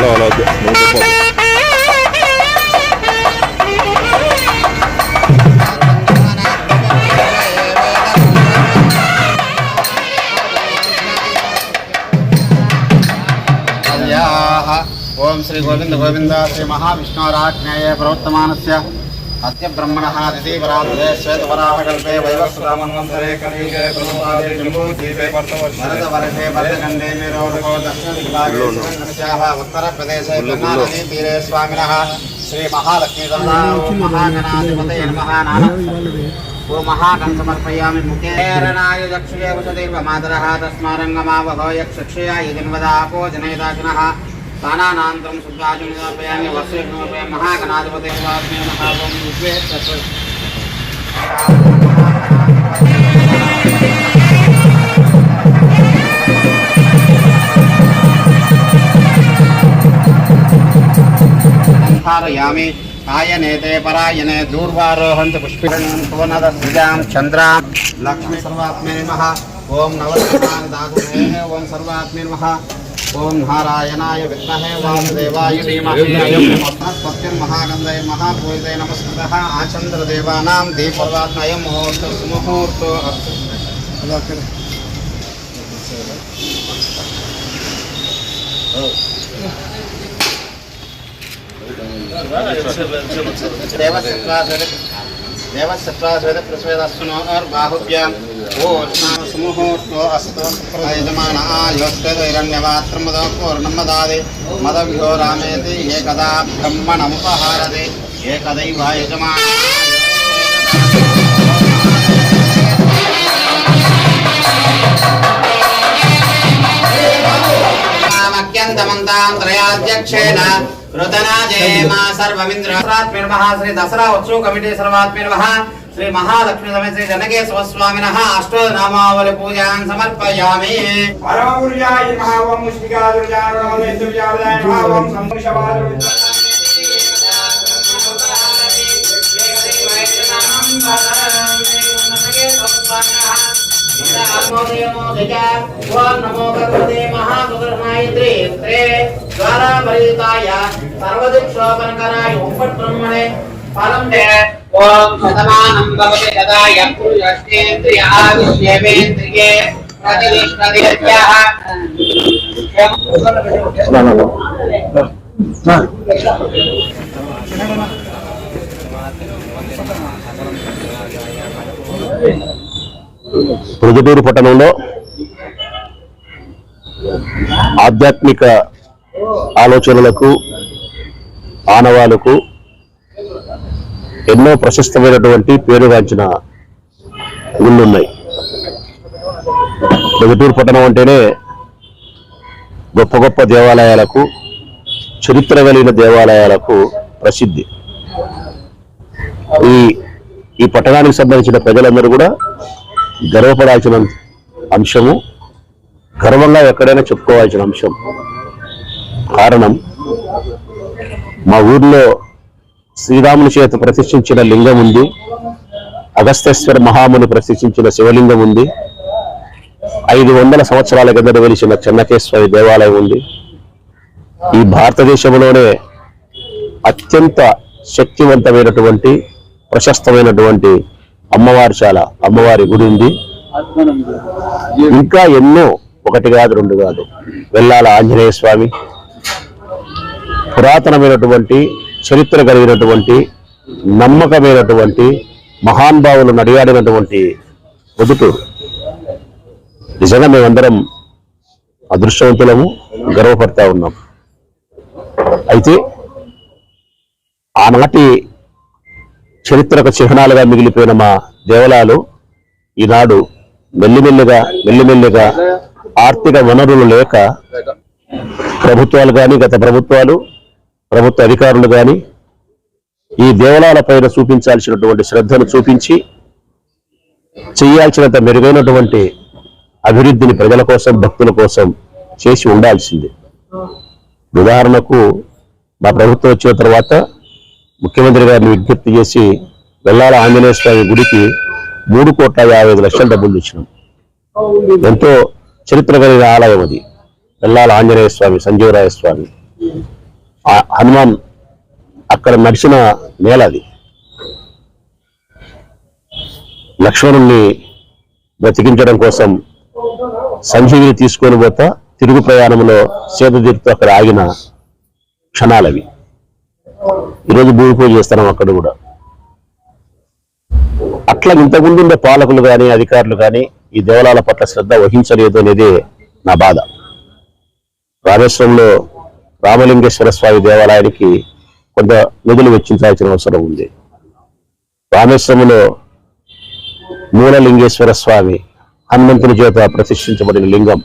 No, no, no, no, no. ओम श्री गोविंद गोविंद श्री महाविष्णुराज्ञ प्रवर्तमान వైవస్వరామన్వంతరే కలియుగే ప్రమోదాదే జంబూద్వీపే భరతవర్షే భరతఖండే మేరోడకో దక్షిణదిగ్భాగే సుగంధస్యాః ఉత్తరప్రదేశే గంగానదీ తీరే స్వామినः శ్రీ మహాలక్ష్మీ మహాగణాధిపతయే నమః నామ ఓ మహాకం సమర్పయామి ముఖేరణాయ దక్షిణే వసదేవ మాతరः తస్మారంగమావహో యక్షక్షయ యజన్వదాపో జనయదాశనः पानानान्तरं शुद्धादिं निमपयामि वस्त्रे निमपयामि महागणाधिपते वाग्मे महाभौम विश्वे धारयामि कायनेते परायणे दूर्वारोहन्ति पुष्पिरणीं पुवनदस्विजां चन्द्रां लक्ष्मी सर्वात्मे नमः, ॐ नवसर्वान् दातुमेः ॐ सर्वात्मे नमः। ओम नारायणाय विद्महे वासुदेवाय धीमहि महागंधाय महाभूताय नमस्कृतः। आचन्द्र मुहूर्त सुमुहूर्त देवस्य ప్రస్వేదస్సునో బాహుభ్యాం ఓ అస్తు యజమాన ఆయోస్తైరణ్యవాత్రముదో పూర్ణమదాది మదభ్యో రామేతి ఏకదా బ్రహ్మణముపహారది ఏకదైవ యజమాన అత్యంతమంతాంతరయాధ్యక్షేణ కృతనాజే మా శ్రీ దసరా ఉత్సవ కమిటీ సర్వాత్మే శ్రీ మహాలక్ష్మి సమేత శ్రీ జనకేశ్వర స్వామిన అష్టనామావళి పూజాన్ సమర్పయామి పరమగురుజాయ ओम नमो भगवते महासुकृष्णायत्री त्रे द्वारापरिताय सर्वदिक्षोपनकराय ओम्फट् ब्रह्मणे फलं दे ओम शतमानं भवते तदा यक्ष्येन्द्रियः विश्वेन्द्रिये प्रतिष्ठदेव्याः Thank you. ప్రొద్దుటూరు పట్టణంలో ఆధ్యాత్మిక ఆలోచనలకు ఆనవాలకు ఎన్నో ప్రశస్తమైనటువంటి పేరుగాంచిన గుళ్ళున్నాయి. ప్రొద్దుటూరు పట్టణం అంటేనే గొప్ప గొప్ప దేవాలయాలకు చరిత్ర కలిగిన దేవాలయాలకు ప్రసిద్ధి. ఈ ఈ పట్టణానికి సంబంధించిన ప్రజలందరూ కూడా గర్వపడాల్సిన అంశము గర్వంగా ఎక్కడైనా చెప్పుకోవాల్సిన అంశం. కారణం మా ఊర్లో శ్రీరాముని చేత ప్రతిష్ఠించిన లింగం ఉంది. అగస్తేశ్వర మహాముని ప్రతిష్ఠించిన శివలింగం ఉంది. ఐదు వందల సంవత్సరాల కిందట వెలిసిన చెన్నకేశ్వరి దేవాలయం ఉంది. ఈ భారతదేశంలోనే అత్యంత శక్తివంతమైనటువంటి ప్రశస్తమైనటువంటి అమ్మవారిశాల అమ్మవారి గుడి ఉంది. ఇంకా ఎన్నో ఒకటి కాదు రెండు కాదు. వెళ్ళాల ఆంజనేయ స్వామి. పురాతనమైనటువంటి చరిత్ర కలిగినటువంటి నమ్మకమైనటువంటి మహానుభావులు నడియాడినటువంటి పొదుటూరు నిజంగా మేమందరం అదృష్టవంతులము గర్వపడతా ఉన్నాం. అయితే ఆనాటి చరిత్రకు చిహ్నాలుగా మిగిలిపోయిన మా దేవాలయాలు ఈనాడు మెల్లిమెల్లిగా మెల్లిమెల్లిగా ఆర్థిక వనరులు లేక ప్రభుత్వాలు కానీ గత ప్రభుత్వాలు ప్రభుత్వ అధికారులు కానీ ఈ దేవాలయాల పైన చూపించాల్సినటువంటి శ్రద్ధను చూపించి చేయాల్సినంత మెరుగైనటువంటి అభివృద్ధిని ప్రజల కోసం భక్తుల కోసం చేసి ఉండాల్సింది. ఉదాహరణకు మా ప్రభుత్వం వచ్చిన తర్వాత ముఖ్యమంత్రి గారిని విజ్ఞప్తి చేసి వెల్లాల ఆంజనేయ స్వామి గుడికి మూడు కోట్ల యాభై ఐదు లక్షల డబ్బులు ఇచ్చినాం ఎంతో చరిత్ర కలిగిన ఆలయం అది. వెల్లాల ఆంజనేయ స్వామి సంజీవరాయ స్వామి. ఆ హనుమాన్ అక్కడ నడిచిన నేల అది. లక్ష్మణుణ్ణి బ్రతికించడం కోసం సంజీవిని తీసుకొని పోతా తిరుగు ప్రయాణంలో సేదతీరుతూ అక్కడ ఆగిన క్షణాలవి. ఈరోజు భూమి పూజ చేస్తున్నాం అక్కడ కూడా. అట్లా ఇంతకుముందు ఉండే పాలకులు కానీ అధికారులు కానీ ఈ దేవాలయాల పట్ల శ్రద్ధ వహించలేదు అనేది నా బాధ. రామేశ్వరంలో రామలింగేశ్వర స్వామి దేవాలయానికి కొంత నిధులు వెచ్చించాల్సిన అవసరం ఉంది. రామేశ్వరంలో మూలలింగేశ్వర స్వామి హనుమంతుని చేత ప్రతిష్ఠించబడిన లింగం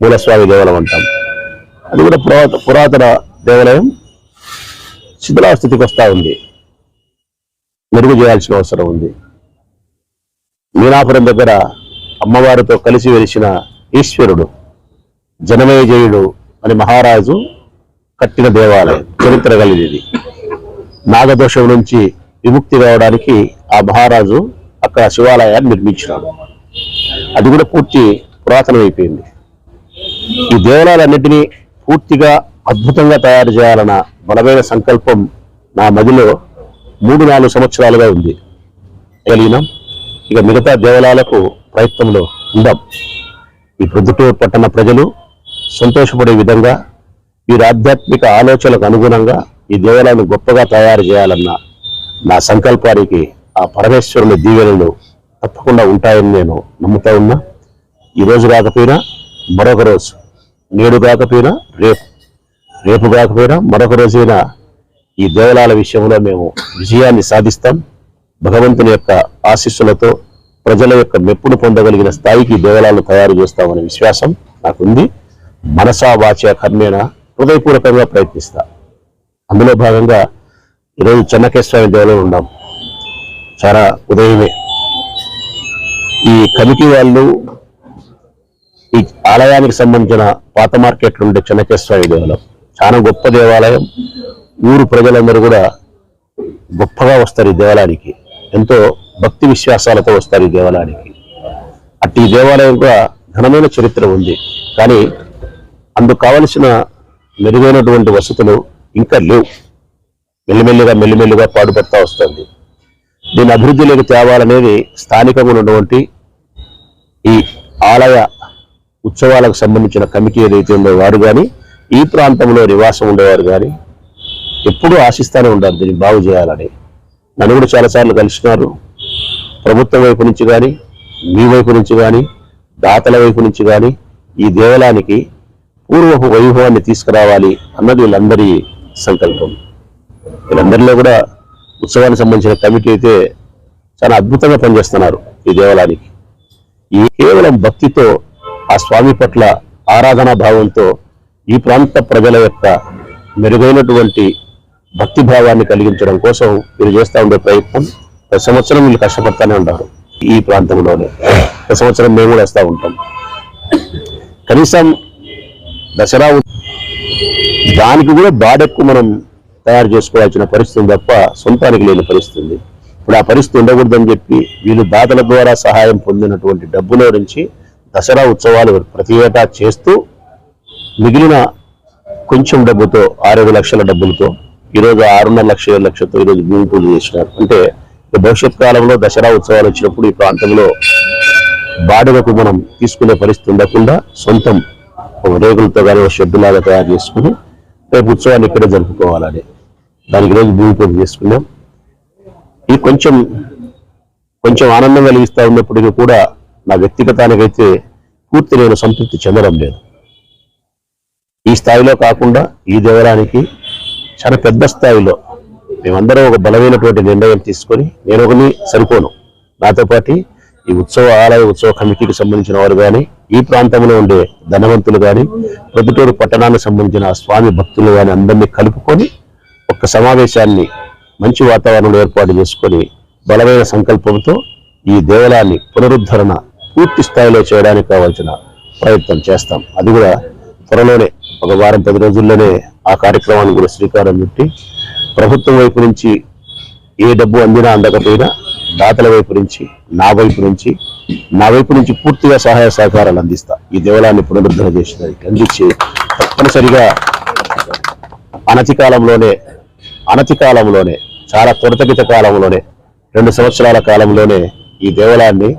మూలస్వామి దేవాలయం అంటాం. అది కూడా పురాతన దేవాలయం. శిథిలాస్థితికి వస్తూ ఉంది. మెరుగు చేయాల్సిన అవసరం ఉంది. మీనాపురం దగ్గర అమ్మవారితో కలిసి వెలిసిన ఈశ్వరుడు జనమేజయుడు అని మహారాజు కట్టిన దేవాలయం చరిత్ర కలిగినది. నాగదోషం నుంచి విముక్తి కావడానికి ఆ మహారాజు అక్కడ శివాలయాన్ని నిర్మించినాడు. అది కూడా పూర్తి పురాతనమైపోయింది. ఈ దేవాలయాలన్నింటినీ పూర్తిగా అద్భుతంగా తయారు చేయాలన్న బలమైన సంకల్పం నా మదిలో మూడు నాలుగు సంవత్సరాలుగా ఉంది. కలిగినాం ఇక మిగతా దేవాలయాలకు ప్రయత్నంలో ఉందాం. ఈ ప్రొద్దుటూరు పట్టణ ప్రజలు సంతోషపడే విధంగా వీరి ఆధ్యాత్మిక ఆలోచనలకు అనుగుణంగా ఈ దేవాలయాన్ని గొప్పగా తయారు చేయాలన్న నా సంకల్పానికి ఆ పరమేశ్వరుని దీవెనలు తప్పకుండా ఉంటాయని నేను నమ్ముతా ఉన్నా. ఈ రోజు కాకపోయినా మరొక రోజు నేడు కాకపోయినా రేపు రేపు కాకపోయినా మరొక రోజైనా ఈ దేవాలయాల విషయంలో మేము విజయాన్ని సాధిస్తాం. భగవంతుని యొక్క ఆశీస్సులతో ప్రజల యొక్క మెప్పును పొందగలిగిన స్థాయికి ఈ దేవాలయాలు తయారు చేస్తామనే విశ్వాసం నాకుంది. మనసా వాచ కర్మేణ హృదయపూర్వకంగా ప్రయత్నిస్తా. అందులో భాగంగా ఈరోజు చెన్నకేశ్వర దేవాలయం ఉన్నాం. చాలా ఉదయమే. ఈ కమిటీ వాళ్ళు ఈ ఆలయానికి సంబంధించిన పాత మార్కెట్లు ఉండే చెన్నకేశ్వర దేవాలయం. చాలా గొప్ప దేవాలయం. ఊరు ప్రజలందరూ కూడా గొప్పగా వస్తారు ఈ దేవాలయానికి. ఎంతో భక్తి విశ్వాసాలతో వస్తారు ఈ దేవాలయానికి. అట్టి ఈ దేవాలయం కూడా ఘనమైన చరిత్ర ఉంది. కానీ అందుకు కావలసిన మెరుగైనటువంటి వసతులు ఇంకా లేవు. మెల్లిమెల్లిగా మెల్లిమెల్లిగా పాడుపడతా వస్తుంది. దీని అభివృద్ధిలోకి తేవాలనేది స్థానికంగా ఉన్నటువంటి ఈ ఆలయ ఉత్సవాలకు సంబంధించిన కమిటీ ఏదైతే ఉందో వారు కానీ ఈ ప్రాంతంలో నివాసం ఉండేవారు కానీ ఎప్పుడూ ఆశిస్తానే ఉండాలి దీన్ని బాగు చేయాలని. నన్ను కూడా చాలాసార్లు కలిసినారు. ప్రభుత్వం వైపు నుంచి కానీ మీ వైపు నుంచి కానీ దాతల వైపు నుంచి కానీ ఈ దేవాలయానికి పూర్వపు వైభవాన్ని తీసుకురావాలి అన్నది వీళ్ళందరి సంకల్పం. వీళ్ళందరిలో కూడా ఉత్సవానికి సంబంధించిన కమిటీ అయితే చాలా అద్భుతంగా పనిచేస్తున్నారు ఈ దేవాలయానికి. ఈ కేవలం భక్తితో ఆ స్వామి పట్ల ఆరాధనా భావంతో ఈ ప్రాంత ప్రజల యొక్క మెరుగైనటువంటి భక్తి భావాన్ని కలిగించడం కోసం వీరు చేస్తూ ఉండే ప్రయత్నం ప్రతి సంవత్సరం వీళ్ళు కష్టపడతానే ఉంటారు ఈ ప్రాంతంలోనే. ప్రతి సంవత్సరం మేము కూడా వస్తూ ఉంటాం. కనీసం దసరా దానికి కూడా బాడెక్కు మనం తయారు చేసుకోవాల్సిన పరిస్థితి తప్ప సొంతానికి లేని పరిస్థితి. ఇప్పుడు ఆ పరిస్థితి ఉండకూడదని చెప్పి వీళ్ళు దాతల ద్వారా సహాయం పొందినటువంటి డబ్బులో నుంచి దసరా ఉత్సవాలు ప్రతి ఏటా చేస్తూ మిగిలిన కొంచెం డబ్బుతో ఆరేడు లక్షల డబ్బులతో ఈరోజు ఆరున్నర లక్ష ఏడు లక్షలతో ఈరోజు భూమి పూజ చేసినారు అంటే భవిష్యత్ కాలంలో దసరా ఉత్సవాలు వచ్చినప్పుడు ఈ ప్రాంతంలో బాడుగకు మనం తీసుకునే పరిస్థితి ఉండకుండా సొంతం రేగులతో కానీ షెడ్లాగా తయారు చేసుకుని రేపు ఉత్సవాన్ని ఇక్కడే జరుపుకోవాలని. దానికి ఈరోజు భూమి పూజ చేసుకున్నాం. ఈ కొంచెం కొంచెం ఆనందం కలిగిస్తూ ఉన్నప్పటికీ కూడా నా వ్యక్తిగతానికైతే పూర్తి నేను సంతృప్తి చెందడం లేదు. ఈ స్థాయిలో కాకుండా ఈ దేవరానికి చాలా పెద్ద స్థాయిలో మేమందరం ఒక బలమైనటువంటి నిర్ణయం తీసుకొని నేను ఒకని సరిపోను. నాతో పాటు ఈ ఉత్సవ ఆలయ ఉత్సవ కమిటీకి సంబంధించిన వారు కానీ ఈ ప్రాంతంలో ఉండే ధనవంతులు కానీ ప్రొద్దుటూరు పట్టణానికి సంబంధించిన స్వామి భక్తులు కానీ అందరినీ కలుపుకొని ఒక సమావేశాన్ని మంచి వాతావరణంలో ఏర్పాటు చేసుకొని బలమైన సంకల్పంతో ఈ దేవాలయాన్ని పునరుద్ధరణ పూర్తి స్థాయిలో చేయడానికి కావాల్సిన ప్రయత్నం చేస్తాం. అది కూడా త్వరలోనే ఒక వారం పది రోజుల్లోనే ఆ కార్యక్రమాన్ని కూడా శ్రీకారం చుట్టి ప్రభుత్వం వైపు నుంచి ఏ డబ్బు అందినా అందకపోయినా దాతల వైపు నుంచి నా వైపు నుంచి నా వైపు నుంచి పూర్తిగా సహాయ సహకారాలు అందిస్తా. ఈ దేవాలయాన్ని పునరుద్ధరణ చేసేదానికి అందించి తప్పనిసరిగా అనతి కాలంలోనే అనతి కాలంలోనే చాలా త్వరితగత కాలంలోనే రెండు సంవత్సరాల కాలంలోనే ఈ దేవాలయాన్ని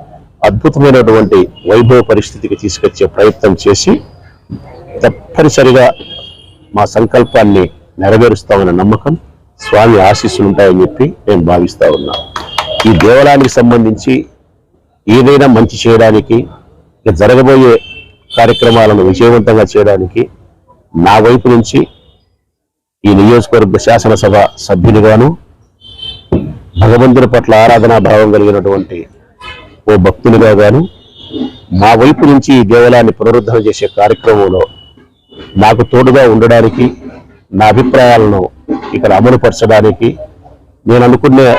అద్భుతమైనటువంటి వైభవ పరిస్థితికి తీసుకొచ్చే ప్రయత్నం చేసి తప్పనిసరిగా మా సంకల్పాన్ని నెరవేరుస్తామన్న నమ్మకం స్వామి ఆశీస్సులు ఉంటాయని చెప్పి నేను భావిస్తూ ఉన్నా. ఈ దేవాలయానికి సంబంధించి ఏదైనా మంచి చేయడానికి జరగబోయే కార్యక్రమాలను విజయవంతంగా చేయడానికి నా వైపు నుంచి ఈ నియోజకవర్గ శాసనసభ సభ్యునిగాను భగవంతుని పట్ల ఆరాధనా భావం కలిగినటువంటి ఓ భక్తునిగా గాను మా వైపు నుంచి ఈ దేవాలయాన్ని పునరుద్ధరణ చేసే కార్యక్రమంలో నాకు తోడుగా ఉండడానికి నా అభిప్రాయాలను ఇక్కడ అమలుపరచడానికి నేను అనుకునే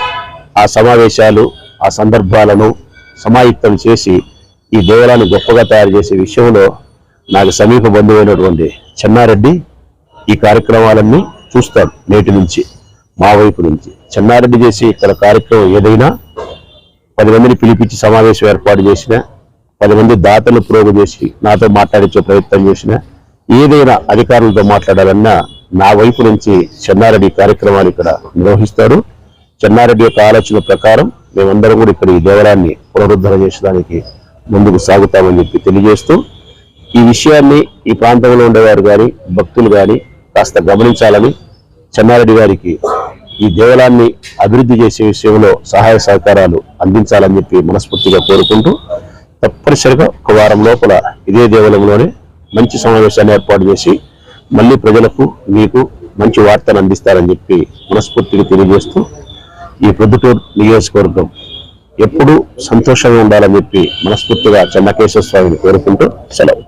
ఆ సమావేశాలు ఆ సందర్భాలను సమాయుక్తం చేసి ఈ దేవాలయాన్ని గొప్పగా తయారు చేసే విషయంలో నాకు సమీప బంధువైనటువంటి చెన్నారెడ్డి ఈ కార్యక్రమాలన్నీ చూస్తాడు నేటి నుంచి మా వైపు నుంచి. చెన్నారెడ్డి చేసి ఇక్కడ కార్యక్రమం ఏదైనా పది మందిని పిలిపించి సమావేశం ఏర్పాటు చేసిన పది మంది దాతలు ప్రోగు చేసి నాతో మాట్లాడించే ప్రయత్నం చేసిన ఏదైనా అధికారులతో మాట్లాడాలన్నా నా వైపు నుంచి చెన్నారెడ్డి కార్యక్రమాన్ని ఇక్కడ నిర్వహిస్తారు. చెన్నారెడ్డి యొక్క ఆలోచన ప్రకారం మేమందరం కూడా ఇక్కడ ఈ దేవాలయాన్ని పునరుద్ధరణ చేసడానికి ముందుకు సాగుతామని చెప్పి తెలియజేస్తూ ఈ విషయాన్ని ఈ ప్రాంతంలో ఉండేవారు కానీ భక్తులు కానీ కాస్త గమనించాలని చెన్నారెడ్డి గారికి ఈ దేవాలయాన్ని అభివృద్ధి చేసే విషయంలో సహాయ సహకారాలు అందించాలని చెప్పి మనస్ఫూర్తిగా కోరుకుంటూ తప్పనిసరిగా ఒక వారం లోపల ఇదే దేవాలయంలోనే మంచి సమావేశాన్ని ఏర్పాటు చేసి మళ్ళీ ప్రజలకు మీకు మంచి వార్తను అందిస్తారని చెప్పి మనస్ఫూర్తిగా తెలియజేస్తూ ఈ ప్రొద్దుటూరు నియోజకవర్గం ఎప్పుడూ సంతోషంగా ఉండాలని చెప్పి మనస్ఫూర్తిగా చెన్నకేశ్వర స్వామిని కోరుకుంటూ సెలవు.